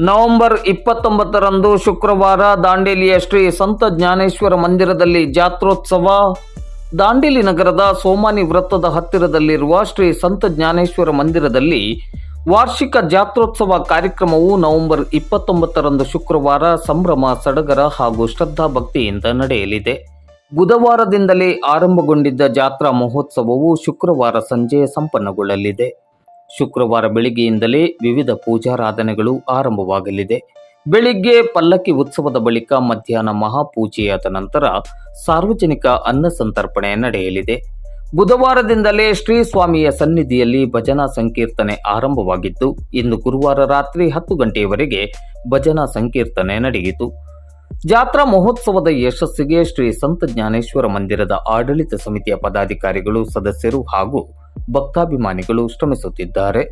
November ಇಪ್ಪತ್ತೊಂಬತ್ತರಂದು ಶುಕ್ರವಾರ ದಾಂಡೇಲಿಯ ಶ್ರೀ ಸಂತ ಜ್ಞಾನೇಶ್ವರ ಮಂದಿರದಲ್ಲಿ ಜಾತ್ರೋತ್ಸವ. ದಾಂಡೇಲಿ ನಗರದ ಸೋಮಾನಿ ವೃತ್ತದ ಹತ್ತಿರದಲ್ಲಿರುವ ಶ್ರೀ ಸಂತ ಜ್ಞಾನೇಶ್ವರ ಮಂದಿರದಲ್ಲಿ ವಾರ್ಷಿಕ ಜಾತ್ರೋತ್ಸವ ಕಾರ್ಯಕ್ರಮವು ನವೆಂಬರ್ ಇಪ್ಪತ್ತೊಂಬತ್ತರಂದು ಶುಕ್ರವಾರ ಸಂಭ್ರಮ, ಸಡಗರ ಹಾಗೂ ಶ್ರದ್ಧಾ ಭಕ್ತಿಯಿಂದ ನಡೆಯಲಿದೆ. ಬುಧವಾರದಿಂದಲೇ ಆರಂಭಗೊಂಡಿದ್ದ ಜಾತ್ರಾ ಮಹೋತ್ಸವವು ಶುಕ್ರವಾರ ಸಂಜೆ ಸಂಪನ್ನಗೊಳ್ಳಲಿದೆ. ಶುಕ್ರವಾರ ಬೆಳಿಗ್ಗೆಯಿಂದಲೇ ವಿವಿಧ ಪೂಜಾರಾಧನೆಗಳು ಆರಂಭವಾಗಲಿದೆ. ಬೆಳಿಗ್ಗೆ ಪಲ್ಲಕ್ಕಿ ಉತ್ಸವದ ಬಳಿಕ ಮಧ್ಯಾಹ್ನ ಮಹಾಪೂಜೆಯಾದ ನಂತರ ಸಾರ್ವಜನಿಕ ಅನ್ನ ಸಂತರ್ಪಣೆ ನಡೆಯಲಿದೆ. ಬುಧವಾರದಿಂದಲೇ ಶ್ರೀ ಸ್ವಾಮಿಯ ಸನ್ನಿಧಿಯಲ್ಲಿ ಭಜನಾ ಸಂಕೀರ್ತನೆ ಆರಂಭವಾಗಿದ್ದು ಇಂದು ಗುರುವಾರ ರಾತ್ರಿ ಹತ್ತು ಗಂಟೆಯವರೆಗೆ ಭಜನಾ ಸಂಕೀರ್ತನೆ ನಡೆಯಿತು. ಜಾತ್ರಾ ಮಹೋತ್ಸವದ ಯಶಸ್ಸಿಗೆ ಶ್ರೀ ಸಂತ ಜ್ಞಾನೇಶ್ವರ ಮಂದಿರದ ಆಡಳಿತ ಸಮಿತಿಯ ಪದಾಧಿಕಾರಿಗಳು, ಸದಸ್ಯರು ಹಾಗೂ ಭಕ್ತಾಭಿಮಾನಿಗಳು ಶ್ರಮಿಸುತ್ತಿದ್ದಾರೆ.